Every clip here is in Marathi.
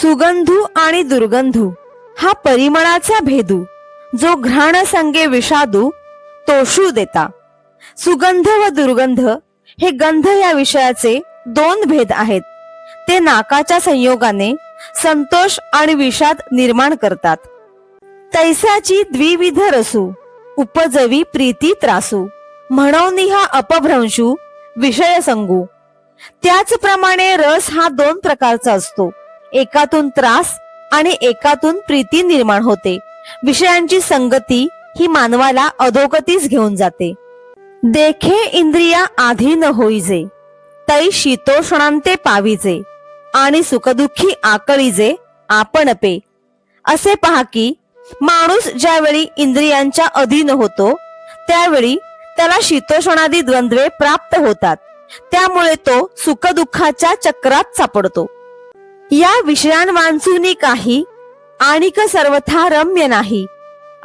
सुगंधू आणि दुर्गंधू. हा परिमळाचा भेदू जो घ्राण संगे विषादू तोषू देता. सुगंध व दुर्गंध हे गंध या विषयाचे दोन भेद आहेत. ते नाकाच्या संयोगाने संतोष आणि विषाद निर्माण करतात. तैसाची द्विविध रसू उपजवी प्रीती त्रासू म्हणून हा अपभ्रंशू विषय संगू त्याचप्रमाणे रस हा दोन प्रकारचा असतो. एकातून त्रास आणि एकातून प्रीती निर्माण होते. विषयांची संगती ही मानवाला अधोगतीस घेऊन जाते. देखे इंद्रिया आधीन होईजे. तै शीतोषणांते पाविजे. आणि सुखदुःखी आकळीजे आपण पे असे पहा की माणूस ज्यावेळी इंद्रियांच्या अधीन होतो त्यावेळी त्याला शीतोषणादी द्वंद्वे प्राप्त होतात. त्यामुळे तो सुखदुःखाच्या चक्रात सापडतो. या विषयां वांचुनी काही आणिक सर्वथा रम्य नाही.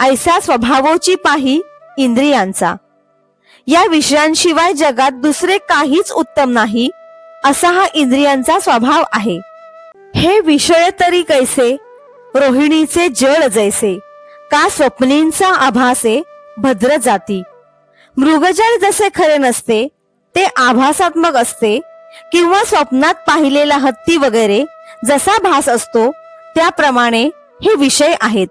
ऐसा स्वभावोची पाही इंद्रियांचा. या विषयांशिवाय जगात दुसरे काहीच उत्तम नाही असा हा इंद्रियांचा स्वभाव आहे. हे विषय तरी कैसे रोहिणीचे जळ जैसे का स्वप्नींचा आभासे भद्र जाती. मृगजळ जसे खरे नसते ते आभासात्मक असते किंवा स्वप्नात पाहिलेला हत्ती वगैरे जसा भास असतो त्याप्रमाणे हे विषय आहेत.